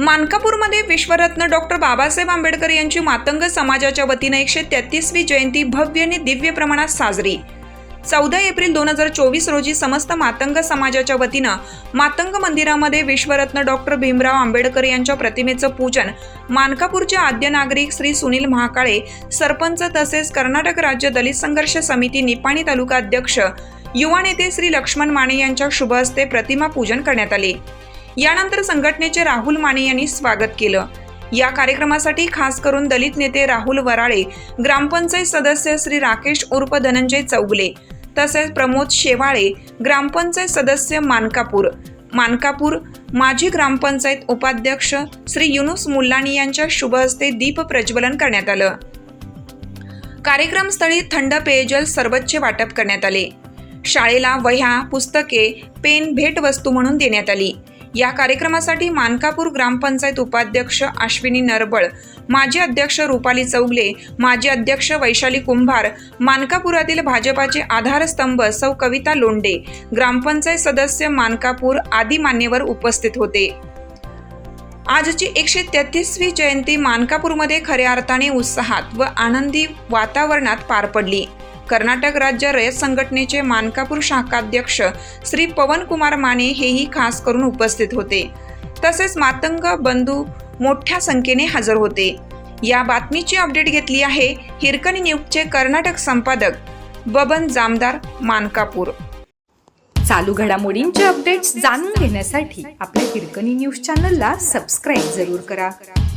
मानकापूरमध्ये विश्वरत्न डॉक्टर बाबासाहेब आंबेडकर यांची मातंग समाजाच्या वतीनं एकशे तेहतीसवी जयंती भव्य आणि दिव्य प्रमाणात साजरी. चौदा एप्रिल दोन हजार चोवीस रोजी समस्त मातंग समाजाच्या वतीनं मातंग मंदिरामध्ये विश्वरत्न डॉक्टर भीमराव आंबेडकर यांच्या प्रतिमेचं पूजन मानकापूरचे आद्य नागरिक श्री सुनील महाकाळे सरपंच तसेच कर्नाटक राज्य दलित संघर्ष समिती निपाणी तालुका अध्यक्ष युवा नेते श्री लक्ष्मण माने यांच्या शुभ हस्ते प्रतिमा पूजन करण्यात आले. यानंतर संघटनेचे राहुल माने यांनी स्वागत केलं. या कार्यक्रमासाठी खास करून दलित नेते राहुल वराळे ग्रामपंचायत सदस्य श्री राकेश उर्फ धनंजय चौगले तसेच प्रमोद शेवाळे ग्रामपंचायत सदस्य मानकापूर मानकापूर माजी ग्रामपंचायत उपाध्यक्ष श्री युनुस मुल्लानी यांच्या शुभ हस्ते दीप प्रज्वलन करण्यात आलं. कार्यक्रमस्थळी थंड पेयजल सर्वोच्च वाटप करण्यात आले. शाळेला वह्या पुस्तके पेन भेटवस्तू म्हणून देण्यात आली. या कार्यक्रमासाठी मानकापूर ग्रामपंचायत उपाध्यक्ष अश्विनी नरबळ माजी अध्यक्ष रुपाली चौगले माजी अध्यक्ष वैशाली कुंभार मानकापुरातील भाजपाचे आधारस्तंभ सौ कविता लोंडे ग्रामपंचायत सदस्य मानकापूर आदी मान्यवर उपस्थित होते. आजची एकशे तेहतीसवी जयंती मानकापूरमध्ये खऱ्या अर्थाने उत्साहात व आनंदी वातावरणात पार पडली. कर्नाटक राज्य रयत संघटनेचे मानकापूर शाखाध्यक्ष श्री पवन कुमार माने हेही खास करून उपस्थित होते. तसेच मातंग बंधू मोठ्या संख्येने हजर होते. या बातमीची अपडेट घेतली आहे हिरकणी न्यूजचे कर्नाटक संपादक बबन जामदार मानकापूर. चालू घडामोडींचे अपडेट्स जाणून घेण्यासाठी आपल्या हिरकणी न्यूज चॅनलला सबस्क्राईब जरूर करा.